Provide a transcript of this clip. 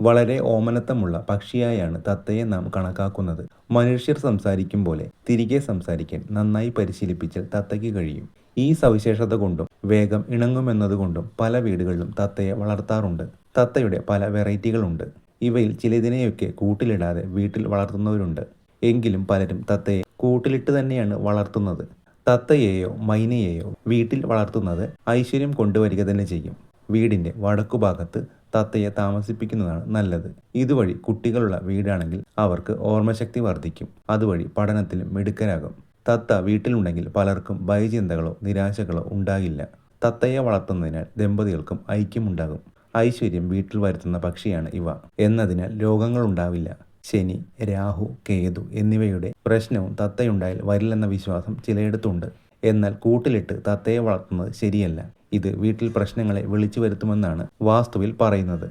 വളരെ ഓമനത്തമുള്ള പക്ഷിയായാണ് തത്തയെ നാം കണക്കാക്കുന്നത്. മനുഷ്യർ സംസാരിക്കും പോലെ തിരികെ സംസാരിക്കാൻ നന്നായി പരിശീലിപ്പിച്ചാൽ തത്തയ്ക്ക് കഴിയും. ഈ സവിശേഷത കൊണ്ടും വേഗം ഇണങ്ങുമെന്നതുകൊണ്ടും പല വീടുകളിലും തത്തയെ വളർത്താറുണ്ട്. തത്തയുടെ പല വെറൈറ്റികളുണ്ട്. ഇവയിൽ ചിലതിനെയൊക്കെ കൂട്ടിലിടാതെ വീട്ടിൽ വളർത്തുന്നവരുണ്ട്. എങ്കിലും പലരും തത്തയെ കൂട്ടിലിട്ട് തന്നെയാണ് വളർത്തുന്നത്. തത്തയെയോ മൈനയെയോ വീട്ടിൽ വളർത്തുന്നത് ഐശ്വര്യം കൊണ്ടുവരിക തന്നെ ചെയ്യും. വീടിന്റെ വടക്കുഭാഗത്ത് തത്തയെ താമസിപ്പിക്കുന്നതാണ് നല്ലത്. ഇതുവഴി കുട്ടികളുള്ള വീടാണെങ്കിൽ അവർക്ക് ഓർമ്മശക്തി വർദ്ധിക്കും. അതുവഴി പഠനത്തിലും മിടുക്കരാകും. തത്ത വീട്ടിലുണ്ടെങ്കിൽ പലർക്കും ഭയചിന്തകളോ നിരാശകളോ ഉണ്ടാകില്ല. തത്തയെ വളർത്തുന്നതിനാൽ ദമ്പതികൾക്കും ഐക്യമുണ്ടാകും. ഐശ്വര്യം വീട്ടിൽ വരുത്തുന്ന പക്ഷിയാണ് ഇവ. എന്നതിനാൽ രോഗങ്ങൾ ഉണ്ടാവില്ല. ശനി രാഹു കേതു എന്നിവയുടെ പ്രശ്നവും തത്തയുണ്ടായാൽ വരില്ലെന്ന വിശ്വാസം ചിലയിടത്തുണ്ട്. എന്നാൽ കൂട്ടിലിട്ട് തത്തയെ വളർത്തുന്നത് ശരിയല്ല. ഇത് വീട്ടിൽ പ്രശ്നങ്ങളെ വിളിച്ചു വരുത്തുമെന്നാണ് വാസ്തുവിൽ പറയുന്നത്